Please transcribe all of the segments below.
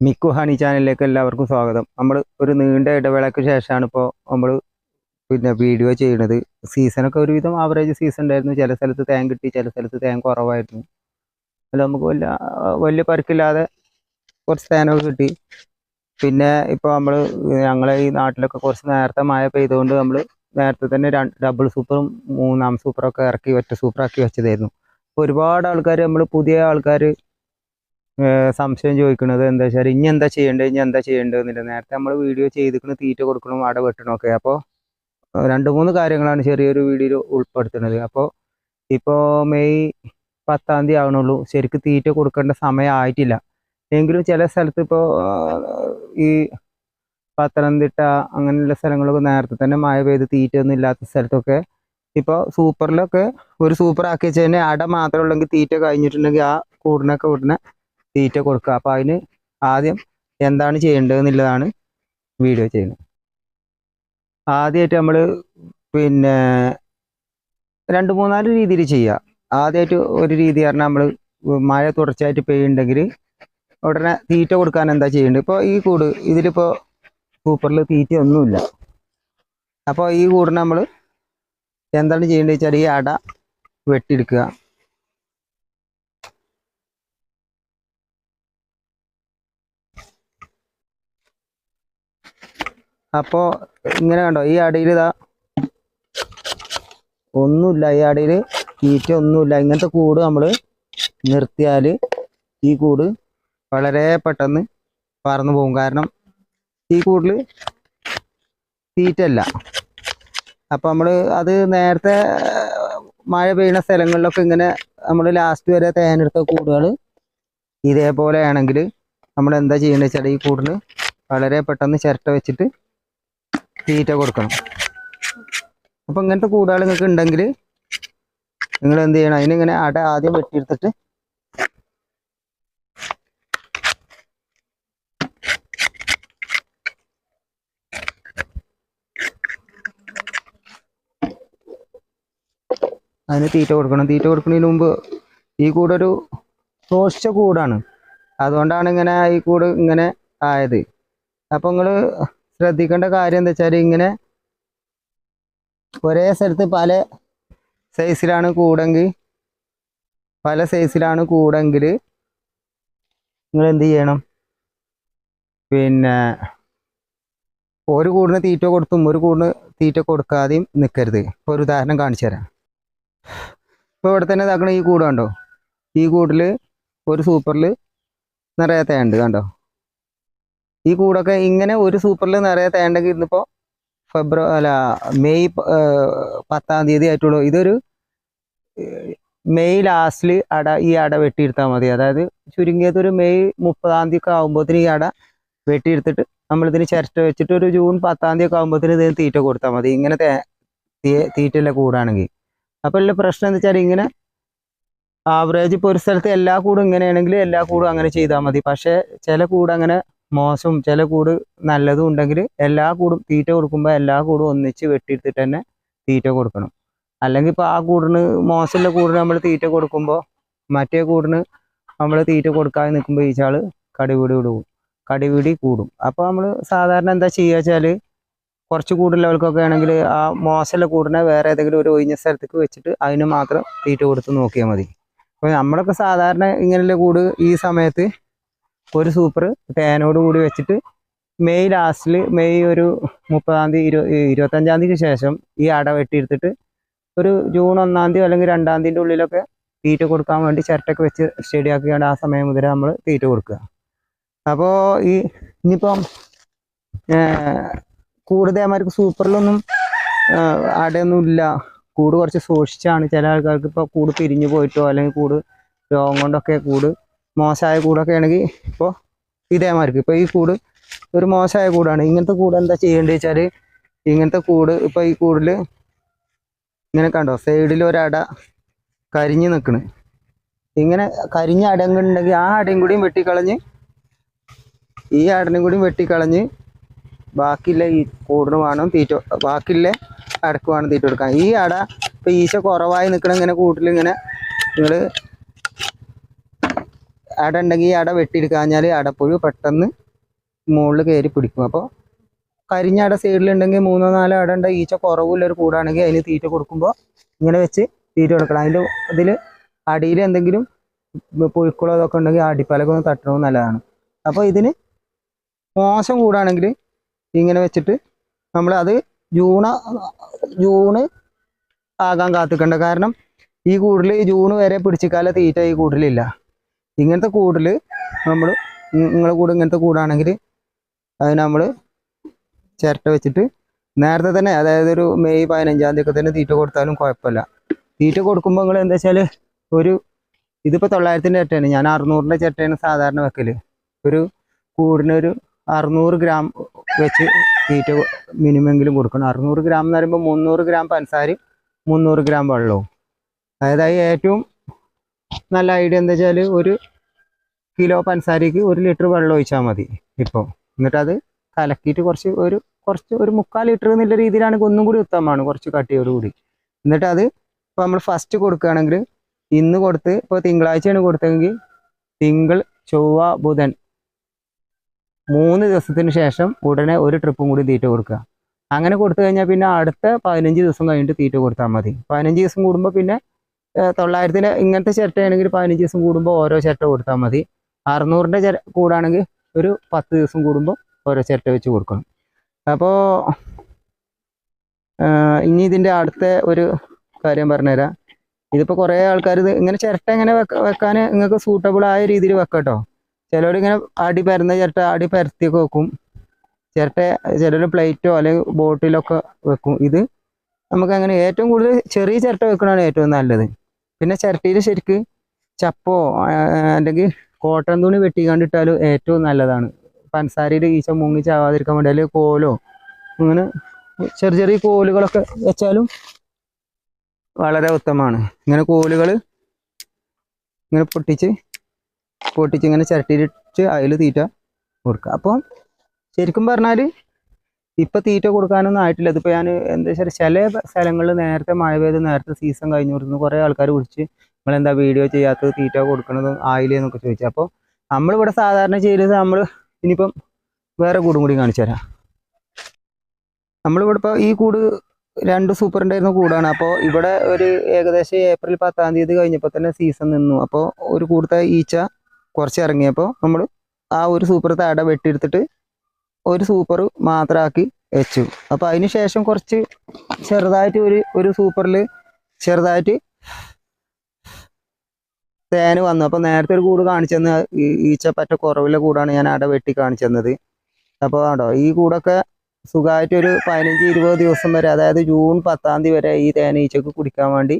Miku honey ചാനലിലേക്ക് എല്ലാവർക്കും സ്വാഗതം. നമ്മൾ ഒരു നീണ്ട ഇടവേളയ്ക്ക് ശേഷമാണ് ഇപ്പോൾ നമ്മൾ പിന്നെ വീഡിയോ ചെയ്യുന്നത്. സീസണൊക്കെ ഒരുവിധം ആവറേജ് സീസൺ ഉണ്ടായിരുന്നു. ചില സ്ഥലത്ത് തേൻ കിട്ടി ചില സ്ഥലത്ത് തേൻ കുറവായിരുന്നു. അല്ല നമുക്ക് വലിയ വലിയ പരിക്കില്ലാതെ കുറച്ച് തേനൊക്കെ കിട്ടി. പിന്നെ ഇപ്പോൾ നമ്മൾ ഞങ്ങളെ ഈ നാട്ടിലൊക്കെ കുറച്ച് നേരത്തെ മഴ പെയ്തുകൊണ്ട് നമ്മൾ നേരത്തെ തന്നെ ഡബിൾ സൂപ്പറും മൂന്നാം സൂപ്പറൊക്കെ ഇറക്കി ഒറ്റ സൂപ്പറാക്കി വെച്ചതായിരുന്നു. ഒരുപാട് ആൾക്കാർ നമ്മൾ പുതിയ ആൾക്കാർ സംശയം ചോദിക്കുന്നത് എന്താ വെച്ചാൽ ഇനി എന്താ ചെയ്യേണ്ടത് ഇനി എന്താ ചെയ്യേണ്ടത് എന്നില്ല. നേരത്തെ നമ്മൾ വീഡിയോ ചെയ്തിരിക്കുന്ന തീറ്റ കൊടുക്കണം അട വെട്ടണം ഒക്കെ. അപ്പോൾ രണ്ട് മൂന്ന് കാര്യങ്ങളാണ് ചെറിയൊരു വീഡിയോയിൽ ഉൾപ്പെടുത്തുന്നത്. അപ്പോൾ ഇപ്പോൾ മെയ് പത്താം തീയതി ആവണുള്ളൂ. ശരിക്കും തീറ്റ കൊടുക്കേണ്ട സമയം ആയിട്ടില്ല. എങ്കിലും ചില സ്ഥലത്ത് ഇപ്പോൾ ഈ പത്തനംതിട്ട അങ്ങനെയുള്ള സ്ഥലങ്ങളൊക്കെ നേരത്തെ തന്നെ മഴ പെയ്ത് തീറ്റ ഒന്നും ഇല്ലാത്ത സ്ഥലത്തൊക്കെ ഇപ്പോൾ സൂപ്പറിലൊക്കെ ഒരു സൂപ്പർ ആക്കി വെച്ച് തന്നെ അട മാത്രമേ ഉള്ളെങ്കിൽ തീറ്റ കഴിഞ്ഞിട്ടുണ്ടെങ്കിൽ ആ കൂടിനൊക്കെ ഉടനെ തീറ്റ കൊടുക്കുക. അപ്പോൾ അതിന് ആദ്യം എന്താണ് ചെയ്യേണ്ടത് എന്നുള്ളതാണ് വീഡിയോ ചെയ്യുന്നത്. ആദ്യമായിട്ട് നമ്മൾ പിന്നെ രണ്ട് മൂന്നാൽ രീതിയിൽ ചെയ്യുക. ആദ്യമായിട്ട് ഒരു രീതി പറഞ്ഞാൽ നമ്മൾ മഴ തുടർച്ചയായിട്ട് പെയ്യുണ്ടെങ്കിൽ ഉടനെ തീറ്റ കൊടുക്കാൻ എന്താ ചെയ്യേണ്ടത്? ഇപ്പോൾ ഈ കൂട് ഇതിലിപ്പോൾ സൂപ്പറിൽ തീറ്റ ഒന്നുമില്ല. അപ്പോൾ ഈ കൂടിന് നമ്മൾ എന്താണ് ചെയ്യേണ്ടത് വെച്ചാൽ ഈ അട വെട്ടിയെടുക്കുക. അപ്പോൾ ഇങ്ങനെ കണ്ടോ ഈ അടിയിൽ ഇതാ. ഒന്നുമില്ല ഈ അടിയിൽ തീറ്റ ഒന്നുമില്ല. ഇങ്ങനത്തെ കൂട് നമ്മൾ നിർത്തിയാൽ ഈ കൂട് വളരെ പെട്ടെന്ന് പറന്നു പോകും. കാരണം ഈ കൂടിൽ തീറ്റല്ല അപ്പം നമ്മൾ അത് നേരത്തെ മഴ പെയ്യുന്ന സ്ഥലങ്ങളിലൊക്കെ ഇങ്ങനെ നമ്മൾ ലാസ്റ്റ് വരെ തേനെടുത്ത കൂടുകൾ ഇതേപോലെ ആണെങ്കിൽ നമ്മൾ എന്താ ചെയ്യേണ്ടത് വെച്ചാൽ ഈ കൂടിൽ വളരെ പെട്ടെന്ന് ചിരട്ട വെച്ചിട്ട് തീറ്റ കൊടുക്കണം. അപ്പം ഇങ്ങനത്തെ കൂടുകൾ നിങ്ങൾക്ക് ഉണ്ടെങ്കിൽ നിങ്ങൾ എന്ത് ചെയ്യണം? അതിനിങ്ങനെ അട ആദ്യം വെട്ടിയെടുത്തിട്ട് അതിന് തീറ്റ കൊടുക്കണം. തീറ്റ കൊടുക്കുന്നതിന് മുമ്പ് ഈ കൂടൊരു ശോഷിച്ച കൂടാണ്. അതുകൊണ്ടാണ് ഇങ്ങനെ ഈ കൂട് ഇങ്ങനെ ആയത്. അപ്പം നിങ്ങൾ ശ്രദ്ധിക്കേണ്ട കാര്യം എന്താ വെച്ചാൽ ഇങ്ങനെ ഒരേ സ്ഥലത്ത് പല സൈസിലാണ് കൂടെങ്കിൽ പല സൈസിലാണ് കൂടെങ്കിൽ നിങ്ങൾ എന്ത് ചെയ്യണം? പിന്നെ ഒരു കൂടിന് തീറ്റ കൊടുത്തും ഒരു കൂടിന് തീറ്റ കൊടുക്കാതെയും നിൽക്കരുത് ഇപ്പോൾ ഒരു ഉദാഹരണം കാണിച്ചു തരാം. ഇപ്പോൾ ഇവിടെ തന്നെ ഇതാക്കണ ഈ കൂട് കണ്ടോ? ഈ കൂടിൽ ഒരു സൂപ്പറിൽ നിറയെ തേണ്ട് കണ്ടോ? ഈ കൂടൊക്കെ ഇങ്ങനെ ഒരു സൂപ്പറിൽ നിറയെ തേണ്ടെങ്കിൽ ഇന്നിപ്പോ ഫെബ്രുവരി അല്ല മെയ് പത്താം തീയതി ആയിട്ടുള്ളൂ. ഇതൊരു മെയ് ലാസ്റ്റിൽ അട ഈ അട വെട്ടിയെടുത്താൽ മതി. അതായത് ചുരുങ്ങിയത് ഒരു മെയ് മുപ്പതാം തീയതി ഒക്കെ ആകുമ്പോഴത്തേന് ഈ അട വെട്ടിയെടുത്തിട്ട് നമ്മളിതിന് ചിരട്ട വെച്ചിട്ട് ഒരു ജൂൺ പത്താം തീയതി ഒക്കെ ആകുമ്പോഴത്തേന് ഇതിന് തീറ്റ കൊടുത്താൽ മതി. ഇങ്ങനെ തീറ്റയിലെ കൂടാണെങ്കിൽ അപ്പോൾ ഉള്ള പ്രശ്നം എന്താ വെച്ചാൽ ഇങ്ങനെ ആവറേജ് ഇപ്പോൾ ഒരു സ്ഥലത്ത് എല്ലാ കൂടും ഇങ്ങനെയാണെങ്കിൽ എല്ലാ കൂടും അങ്ങനെ ചെയ്താൽ മതി. പക്ഷേ ചില കൂട് അങ്ങനെ മോശം ചില കൂട് നല്ലതും ഉണ്ടെങ്കിൽ എല്ലാ കൂടും തീറ്റ കൊടുക്കുമ്പോൾ എല്ലാ കൂടും ഒന്നിച്ച് വെട്ടിയെടുത്തിട്ട് തന്നെ തീറ്റ കൊടുക്കണം. അല്ലെങ്കിൽ ഇപ്പോൾ ആ കൂടിന് മോശമുള്ള കൂടിന് നമ്മൾ തീറ്റ കൊടുക്കുമ്പോൾ മറ്റേ കൂടിന് നമ്മൾ തീറ്റ കൊടുക്കാതെ നിൽക്കുമ്പോൾ ഈ ഈച്ചാൾ കടിപിടി വിടും. കടിപിടി കൂടും. അപ്പോൾ നമ്മൾ സാധാരണ എന്താ ചെയ്യുക വെച്ചാൽ കുറച്ച് കൂടുതലുള്ളവർക്കൊക്കെ ആണെങ്കിൽ ആ മോശമുള്ള കൂടിനെ വേറെ ഏതെങ്കിലും ഒരു ഒഴിഞ്ഞ സ്ഥലത്തേക്ക് വെച്ചിട്ട് അതിന് മാത്രം തീറ്റ കൊടുത്ത് നോക്കിയാൽ മതി. അപ്പോൾ നമ്മളൊക്കെ സാധാരണ ഇങ്ങനെയുള്ള കൂട് ഈ സമയത്ത് ഒരു സൂപ്പർ തേനോട് കൂടി വെച്ചിട്ട് മെയ് ലാസ്റ്റിൽ മെയ് ഒരു മുപ്പതാം തീയതി ഇരു ഇരുപത്തഞ്ചാം തീയതിക്ക് ശേഷം ഈ അട വെട്ടിയെടുത്തിട്ട് ഒരു ജൂൺ ഒന്നാം തീയതി അല്ലെങ്കിൽ രണ്ടാം തീയതിന്റെ ഉള്ളിലൊക്കെ തീറ്റ കൊടുക്കാൻ വേണ്ടി ചിരട്ടൊക്കെ വെച്ച് സ്റ്റഡിയാക്കിയാണ് ആ സമയം മുതൽ നമ്മൾ തീറ്റ കൊടുക്കുക. അപ്പോൾ ഈ ഇനിയിപ്പം കൂടുതൽമാർക്ക് സൂപ്പറിലൊന്നും അടയൊന്നും ഇല്ല കൂട് കുറച്ച് സൂക്ഷിച്ചാണ് ചില ആൾക്കാർക്ക് ഇപ്പോൾ കൂട് പിരിഞ്ഞു പോയിട്ടോ അല്ലെങ്കിൽ കൂട് രോഗം കൊണ്ടൊക്കെ കൂട് മോശമായ കൂടൊക്കെ ആണെങ്കിൽ ഇപ്പോൾ ഇതേമാർക്ക് ഇപ്പോൾ ഈ കൂട് ഒരു മോശമായ കൂടാണ്. ഇങ്ങനത്തെ കൂട് എന്താ ചെയ്യേണ്ടത് വെച്ചാൽ ഇങ്ങനത്തെ കൂട് ഇപ്പോൾ ഈ കൂടിൽ ഇങ്ങനെ കണ്ടോ? സൈഡിൽ ഒരട കരിഞ്ഞ് നിൽക്കണ് ഇങ്ങനെ കരിഞ്ഞ അടങ്ങുണ്ടെങ്കിൽ ആ അടയും കൂടിയും വെട്ടിക്കളഞ്ഞ് ഈ അടനും കൂടിയും വെട്ടിക്കളഞ്ഞ് ബാക്കിയുള്ള ഈ കൂടിന് വേണം തീറ്റ ബാക്കിയുള്ള അടക്ക് വേണം തീറ്റ കൊടുക്കാൻ. ഈ അട ഇപ്പം ഈശ കുറവായി നിൽക്കണം ഇങ്ങനെ കൂട്ടിൽ ഇങ്ങനെ നിങ്ങൾ അട ഉണ്ടെങ്കിൽ അട വെട്ടിയെടുക്കാഞ്ഞാൽ അടപ്പുഴു പെട്ടെന്ന് മുകളിൽ കയറി പിടിക്കും. അപ്പോൾ കരിഞ്ഞ അട സൈഡിലുണ്ടെങ്കിൽ മൂന്നോ നാലോ അട ഉണ്ട് ഈച്ച കുറവുള്ളൊരു കൂടാണെങ്കിൽ അതിന് തീറ്റ കൊടുക്കുമ്പോൾ ഇങ്ങനെ വെച്ച് തീറ്റ കൊടുക്കണം. അതിന്റെ ഇതിൽ അടിയിൽ എന്തെങ്കിലും പുഴുക്കളോ അതൊക്കെ ഉണ്ടെങ്കിൽ ആ അടിപ്പലൊക്കെ ഒന്ന് തട്ടണമെന്ന് നല്ലതാണ്. അപ്പോൾ ഇതിന് മോശം കൂടാണെങ്കിൽ ഇങ്ങനെ വെച്ചിട്ട് നമ്മൾ അത് ജൂണ് ജൂണ് ആകാൻ കാത്തിക്കണ്ട. കാരണം ഈ കൂടിൽ ജൂൺ വരെ പിടിച്ചിക്കാല തീറ്റ ഈ കൂടിലില്ല. ഇങ്ങനത്തെ കൂടിൽ നമ്മൾ നിങ്ങളെ കൂടെ ഇങ്ങനത്തെ കൂടാണെങ്കിൽ അത് നമ്മൾ ചിരട്ട വെച്ചിട്ട് നേരത്തെ തന്നെ അതായത് ഒരു മെയ് പതിനഞ്ചാം തീയതി തന്നെ തീറ്റ കൊടുത്താലും കുഴപ്പമില്ല. തീറ്റ കൊടുക്കുമ്പോൾ നിങ്ങൾ എന്താ വെച്ചാൽ ഒരു ഇതിപ്പോൾ തൊള്ളായിരത്തിന്റെ ചിരട്ടയാണ്. ഞാൻ അറുന്നൂറിന്റെ ചിരട്ടയാണ് സാധാരണ വെക്കൽ ഒരു കൂടിനൊരു അറുന്നൂറ് ഗ്രാം വെച്ച് തീറ്റ മിനിമെങ്കിലും കൊടുക്കണം. അറുന്നൂറ് ഗ്രാം എന്ന് പറയുമ്പോൾ മുന്നൂറ് ഗ്രാം പഞ്ചസാരയും മുന്നൂറ് ഗ്രാം വെള്ളവും. അതായത് ഏറ്റവും നല്ല ഐഡിയ എന്താ വെച്ചാൽ ഒരു കിലോ പഞ്ചസാരയ്ക്ക് ഒരു ലിറ്റർ വെള്ളം ഒഴിച്ചാൽ മതി ഇപ്പോൾ എന്നിട്ട് അത് കലക്കിയിട്ട് കുറച്ച് ഒരു കുറച്ച് ഒരു മുക്കാൽ ലിറ്റർ എന്നുള്ള രീതിയിലാണെങ്കിൽ ഒന്നും കൂടി ഉത്തമമാണ് കുറച്ച് കട്ടിയോട് കൂടി. എന്നിട്ട് അത് ഇപ്പോൾ നമ്മൾ ഫസ്റ്റ് കൊടുക്കുകയാണെങ്കിൽ ഇന്ന് കൊടുത്ത് ഇപ്പോൾ തിങ്കളാഴ്ചയാണ് കൊടുത്തതെങ്കിൽ തിങ്കൾ ചൊവ്വ ബുധൻ മൂന്ന് ദിവസത്തിന് ശേഷം ഉടനെ ഒരു ട്രിപ്പും കൂടി തീറ്റ കൊടുക്കുക. അങ്ങനെ കൊടുത്തു കഴിഞ്ഞാൽ പിന്നെ അടുത്ത പതിനഞ്ച് ദിവസം കഴിഞ്ഞിട്ട് തീറ്റ കൊടുത്താൽ മതി. പതിനഞ്ച് ദിവസം കൂടുമ്പോൾ പിന്നെ തൊള്ളായിരത്തിന് ഇങ്ങനത്തെ ചിരട്ടയാണെങ്കിൽ പതിനഞ്ച് ദിവസം കൂടുമ്പോൾ ഓരോ ചിരട്ട കൊടുത്താൽ മതി. അറുന്നൂറിന്റെ ചിര കൂടാണെങ്കിൽ ഒരു പത്ത് ദിവസം കൂടുമ്പോൾ ഓരോ ചിരട്ട വെച്ച് കൊടുക്കണം. അപ്പോൾ ഇനി ഇതിന്റെ അടുത്ത ഒരു കാര്യം പറഞ്ഞുതരാം. ഇതിപ്പോൾ കുറേ ആൾക്കാർ ഇത് ഇങ്ങനെ ചിരട്ട ഇങ്ങനെ വെക്ക വെക്കാൻ നിങ്ങൾക്ക് സൂട്ടബിൾ ആയ രീതിയിൽ വെക്കാം കേട്ടോ. ചിലർ ഇങ്ങനെ അടി പരന്ന ചിരട്ട അടി പരത്തിയൊക്കെ വെക്കും. ചിരട്ട ചിലർ പ്ലേറ്റോ അല്ലെങ്കിൽ ബോട്ടിലൊക്കെ വെക്കും. ഇത് നമുക്ക് അങ്ങനെ ഏറ്റവും കൂടുതൽ ചെറിയ ചിരട്ട വെക്കണതാണ് ഏറ്റവും നല്ലത്. പിന്നെ ചിരട്ടയിൽ ശരിക്ക് ചപ്പോ അല്ലെങ്കിൽ കോട്ടൺ തുണി വെട്ടി കണ്ടിട്ടാലും ഏറ്റവും നല്ലതാണ്. പഞ്ചസാരയിൽ ഈച്ച മുങ്ങി ചാവാതിരിക്കാൻ വേണ്ടി കോലോ അങ്ങനെ ചെറിയ ചെറിയ കോലുകളൊക്കെ വെച്ചാലും വളരെ ഉത്തമമാണ്. ഇങ്ങനെ കോലുകൾ ഇങ്ങനെ പൊട്ടിച്ച് പൊട്ടിച്ച് ഇങ്ങനെ ചിരട്ടിയിലിട്ട് അതിൽ തീറ്റ കൊടുക്കുക. അപ്പോൾ ശരിക്കും പറഞ്ഞാൽ ഇപ്പം തീറ്റ കൊടുക്കാനൊന്നും ആയിട്ടില്ല. ഇതിപ്പോൾ ഞാൻ എന്താ വെച്ചാൽ ചില സ്ഥലങ്ങളിൽ നേരത്തെ മഴ പെയ്ത് നേരത്തെ സീസൺ കഴിഞ്ഞു കൊടുക്കുന്നു കുറേ ആൾക്കാർ വിളിച്ച് നിങ്ങളെന്താ വീഡിയോ ചെയ്യാത്തത് തീറ്റ കൊടുക്കണതും ആയില്ലേ എന്നൊക്കെ ചോദിച്ചു. അപ്പോൾ നമ്മളിവിടെ സാധാരണ ചെയ്തത് നമ്മൾ ഇനിയിപ്പം വേറെ കൂടും കൂടി കാണിച്ചു തരാം. നമ്മളിവിടെ ഇപ്പോൾ ഈ കൂട് രണ്ട് സൂപ്പറിന്റെയായിരുന്നു കൂടാണ്. അപ്പോൾ ഇവിടെ ഒരു ഏകദേശം ഏപ്രിൽ പത്താം തീയതി കഴിഞ്ഞപ്പോൾ തന്നെ സീസൺ നിന്നു. അപ്പോൾ ഒരു കൂടുതൽ ഈച്ച കുറച്ച് ഇറങ്ങിയപ്പോൾ നമ്മൾ ആ ഒരു സൂപ്പർ താട വെട്ടിയെടുത്തിട്ട് ഒരു സൂപ്പർ മാത്രമാക്കി വെച്ചു. അപ്പോൾ അതിന് ശേഷം കുറച്ച് ചെറുതായിട്ട് ഒരു ഒരു സൂപ്പറിൽ ചെറുതായിട്ട് തേന് വന്നു. അപ്പോൾ നേരത്തെ ഒരു കൂട് കാണിച്ചെന്ന് ഈച്ച പറ്റ കുറവിലെ കൂടാണ് ഞാൻ അട വെട്ടി കാണിച്ചെന്നത് അപ്പോൾ കണ്ടോ ഈ കൂടൊക്കെ സുഖമായിട്ട് ഒരു പതിനഞ്ച് ഇരുപത് ദിവസം വരെ അതായത് ജൂൺ പത്താം തീയതി വരെ ഈ തേൻ ഈച്ചക്ക് കുടിക്കാൻ വേണ്ടി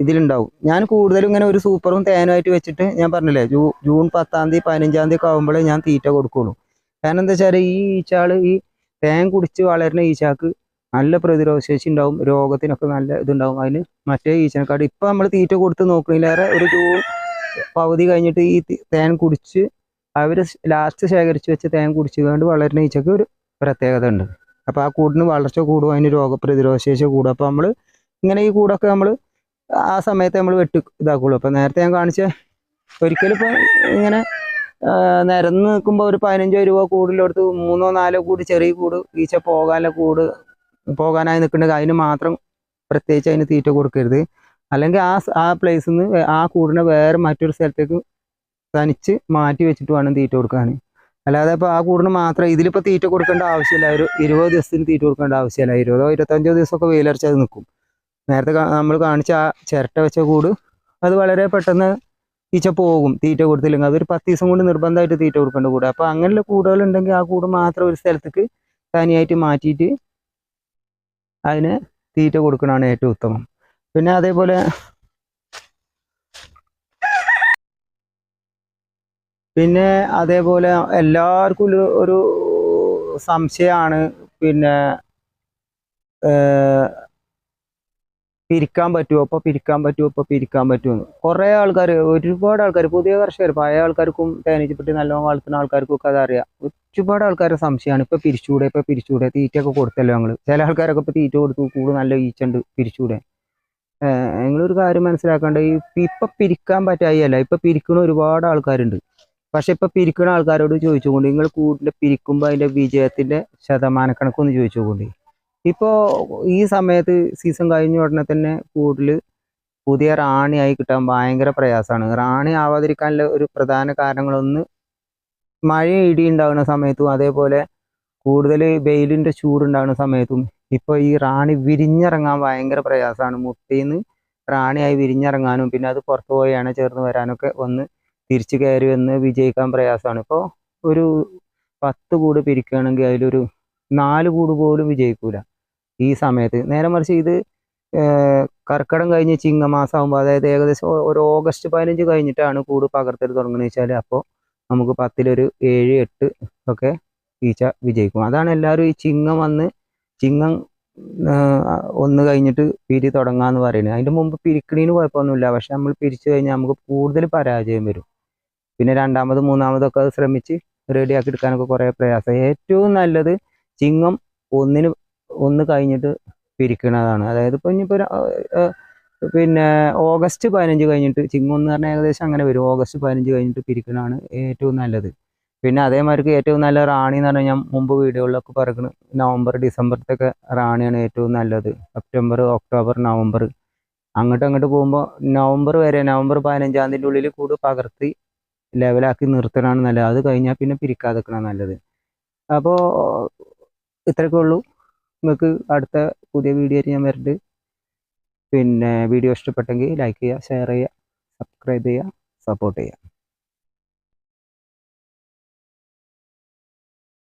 ഇതിലുണ്ടാവും. ഞാൻ കൂടുതലും ഇങ്ങനെ ഒരു സൂപ്പറും തേനുമായിട്ട് വെച്ചിട്ട് ഞാൻ പറഞ്ഞില്ലേ ജൂ ജൂൺ പത്താം തീയതി പതിനഞ്ചാം തീയതി ഒക്കെ ആകുമ്പോഴേ ഞാൻ തീറ്റ കൊടുക്കുള്ളൂ. കാരണം എന്താ വെച്ചാൽ ഈ ഈച്ചാൾ ഈ തേൻ കുടിച്ച് വളരുന്ന ഈച്ചാക്ക് നല്ല പ്രതിരോധ ശേഷി ഉണ്ടാവും രോഗത്തിനൊക്കെ നല്ല ഇതുണ്ടാവും. അതിന് മറ്റേ ഈച്ചനെക്കാട് ഇപ്പം നമ്മൾ തീറ്റ കൊടുത്ത് നോക്കുന്നില്ലേറെ ഒരു ജൂൺ പകുതി കഴിഞ്ഞിട്ട് ഈ തേൻ കുടിച്ച് അവർ ലാസ്റ്റ് ശേഖരിച്ച് വെച്ച് തേൻ കുടിച്ചു കൊണ്ട് വളരുന്ന ഈച്ചക്ക് ഒരു പ്രത്യേകത ഉണ്ട്. അപ്പോൾ ആ കൂടിന് വളർച്ച കൂടും അതിന് രോഗപ്രതിരോധ ശേഷി കൂടും. അപ്പോൾ നമ്മൾ ഇങ്ങനെ ഈ കൂടൊക്കെ നമ്മൾ ആ സമയത്ത് നമ്മൾ വെട്ടി ഇതാക്കുള്ളൂ. അപ്പോൾ നേരത്തെ ഞാൻ കാണിച്ച ഒരിക്കലും ഇപ്പോൾ ഇങ്ങനെ നിരന്ന് നിൽക്കുമ്പോൾ ഒരു പതിനഞ്ചോ രൂപ കൂടിലെടുത്ത് മൂന്നോ നാലോ കൂടി ചെറിയ കൂട് ഈച്ച പോകാനുള്ള കൂട് പോകാനായി നിൽക്കുന്നുണ്ടെങ്കിൽ അതിന് മാത്രം പ്രത്യേകിച്ച് അതിന് തീറ്റ കൊടുക്കരുത്. അല്ലെങ്കിൽ ആ ആ പ്ലേസിൽ നിന്ന് ആ കൂടിനെ വേറെ മറ്റൊരു സ്ഥലത്തേക്ക് തനിച്ച് മാറ്റി വെച്ചിട്ട് വേണം തീറ്റ കൊടുക്കാൻ. അല്ലാതെ ഇപ്പോൾ ആ കൂടിന് മാത്രം ഇതിലിപ്പോൾ തീറ്റ കൊടുക്കേണ്ട ആവശ്യമില്ല. ഒരു ഇരുപത് ദിവസത്തിന് തീറ്റ കൊടുക്കേണ്ട ആവശ്യമില്ല. ഇരുപതോ ഇരുപത്തഞ്ചോ ദിവസമൊക്കെ വെയിലരച്ച് അത് നിൽക്കും നേരത്തെ നമ്മൾ കാണിച്ച ആ ചിരട്ട വെച്ച കൂട് അത് വളരെ പെട്ടെന്ന് ഈച്ച പോകും. തീറ്റ കൊടുത്തില്ലെങ്കിൽ അതൊരു പത്ത് ദിവസം കൊണ്ട് നിർബന്ധമായിട്ട് തീറ്റ കൊടുക്കേണ്ട കൂടെ. അപ്പോൾ അങ്ങനെയുള്ള കൂടുകളുണ്ടെങ്കിൽ ആ കൂട് മാത്രം ഒരു സ്ഥലത്തേക്ക് തനിയായിട്ട് മാറ്റിയിട്ട് അതിന് തീറ്റ കൊടുക്കണതാണ് ഏറ്റവും ഉത്തമം. പിന്നെ അതേപോലെ പിന്നെ അതേപോലെ എല്ലാവർക്കും ഒരു സംശയമാണ്. പിന്നെ പിരിക്കാൻ പറ്റുമോ ഇപ്പൊ പിരിക്കാൻ പറ്റുമോ ഇപ്പോൾ പിരിക്കാൻ പറ്റുമോ കുറേ ആൾക്കാർ ഒരുപാട് ആൾക്കാർ പുതിയ കർഷകർ പഴയ ആൾക്കാർക്കും തേനീച്ചപ്പെട്ടി നല്ലോണം വളർത്തുന്ന ആൾക്കാർക്കും ഒക്കെ അതറിയാം. ഒരുപാട് ആൾക്കാരുടെ സംശയമാണ്. ഇപ്പോൾ പിരിച്ചൂടെ ഇപ്പോൾ പിരിച്ചൂടെ തീറ്റയൊക്കെ കൊടുത്തല്ലോ ഞങ്ങൾ ചില ആൾക്കാരൊക്കെ ഇപ്പോൾ തീറ്റ കൊടുത്തു. കൂട് നല്ല ഈച്ചുണ്ട് പിരിച്ചൂടെ നിങ്ങളൊരു കാര്യം മനസ്സിലാക്കേണ്ട? ഇപ്പം പിരിക്കാൻ പറ്റായല്ല ഇപ്പം പിരിക്കുന്ന ഒരുപാട് ആൾക്കാരുണ്ട്. പക്ഷെ ഇപ്പൊ പിരിക്കുന്ന ആൾക്കാരോട് ചോദിച്ചുകൊണ്ട് നിങ്ങൾ കൂട്ടിൽ പിരിക്കുമ്പോൾ അതിന്റെ വിജയത്തിന്റെ ശതമാനക്കണക്കൊന്ന് ചോദിച്ചുകൊണ്ട്. ഇപ്പോ ഈ സമയത്ത് സീസൺ കഴിഞ്ഞ ഉടനെ തന്നെ കൂടുതൽ പുതിയ റാണിയായി കിട്ടാൻ ഭയങ്കര പ്രയാസമാണ്. റാണി ആവാതിരിക്കാനുള്ള ഒരു പ്രധാന കാരണങ്ങളൊന്ന് മഴ ഇടി ഉണ്ടാകുന്ന സമയത്തും അതേപോലെ കൂടുതൽ വെയിലിന്റെ ചൂടുണ്ടാകുന്ന സമയത്തും ഇപ്പോൾ ഈ റാണി വിരിഞ്ഞിറങ്ങാൻ ഭയങ്കര പ്രയാസമാണ് മുട്ടയിന്ന് റാണിയായി വിരിഞ്ഞിറങ്ങാനും പിന്നെ അത് പുറത്തു പോയി അണ ചേർന്ന് വരാനൊക്കെ ഒന്ന് തിരിച്ചു കയറി വന്ന് വിജയിക്കാൻ പ്രയാസമാണ് ഇപ്പോൾ ഒരു പത്ത് കൂട് പിരിക്കുകയാണെങ്കിൽ അതിലൊരു നാല് കൂട് പോലും വിജയിക്കൂല ഈ സമയത്ത്. നേരെ മറിച്ച് ഇത് കർക്കടം കഴിഞ്ഞ് ചിങ്ങമാസം ആകുമ്പോൾ അതായത് ഏകദേശം ഒരു ഓഗസ്റ്റ് പതിനഞ്ച് കഴിഞ്ഞിട്ടാണ് കൂട് പകർത്തൽ തുടങ്ങുന്നത് വെച്ചാൽ അപ്പോൾ നമുക്ക് പത്തിലൊരു ഏഴ് എട്ട് ഒക്കെ ഈച്ച വിജയിക്കും. അതാണ് എല്ലാവരും ഈ ചിങ്ങം വന്ന് ചിങ്ങം ഒന്ന് കഴിഞ്ഞിട്ട് പിരി തുടങ്ങാന്ന് പറയുന്നത് അതിന്റെ മുമ്പ് പിരിക്കണീന് കുഴപ്പമൊന്നുമില്ല. പക്ഷെ നമ്മൾ പിരിച്ചു കഴിഞ്ഞാൽ നമുക്ക് കൂടുതൽ പരാജയം വരും. പിന്നെ രണ്ടാമത് മൂന്നാമതൊക്കെ അത് ശ്രമിച്ച് റെഡിയാക്കി എടുക്കാനൊക്കെ കുറേ പ്രയാസം. ഏറ്റവും നല്ലത് ചിങ്ങം ഒന്നിന് ഒന്ന് കഴിഞ്ഞിട്ട് പിരിക്കണതാണ്. അതായത് ഇപ്പൊ ഇനിയിപ്പോൾ പിന്നെ ഓഗസ്റ്റ് പതിനഞ്ച് കഴിഞ്ഞിട്ട് ചിങ്ങം എന്ന് പറഞ്ഞാൽ ഏകദേശം അങ്ങനെ വരും. ഓഗസ്റ്റ് പതിനഞ്ച് കഴിഞ്ഞിട്ട് പിരിക്കണതാണ് ഏറ്റവും നല്ലത്. പിന്നെ അതേമാതിരിക്ക് ഏറ്റവും നല്ല റാണി എന്ന് പറഞ്ഞാൽ ഞാൻ മുമ്പ് വീഡിയോകളിലൊക്കെ പറയുന്നത് നവംബർ ഡിസംബറത്തൊക്കെ റാണിയാണ് ഏറ്റവും നല്ലത്. September October November. അങ്ങോട്ട് അങ്ങോട്ട് പോകുമ്പോൾ നവംബർ വരെ നവംബർ പതിനഞ്ചാം തീയതിന്റെ ഉള്ളിൽ കൂട് പകർത്തി ലെവലാക്കി നിർത്തണമാണ് നല്ലത്. അത് കഴിഞ്ഞാൽ പിന്നെ പിരിക്കാതെ നിൽക്കണം നല്ലത്. അപ്പോൾ ഇത്രയൊക്കെ ഉള്ളൂ. നിങ്ങൾക്ക് അടുത്ത പുതിയ വീഡിയോ ആയിട്ട് ഞാൻ വരുന്നുണ്ട് പിന്നെ വീഡിയോ ഇഷ്ടപ്പെട്ടെങ്കിൽ ലൈക്ക് ചെയ്യുക ഷെയർ ചെയ്യുക സബ്സ്ക്രൈബ് ചെയ്യുക സപ്പോർട്ട് ചെയ്യുക.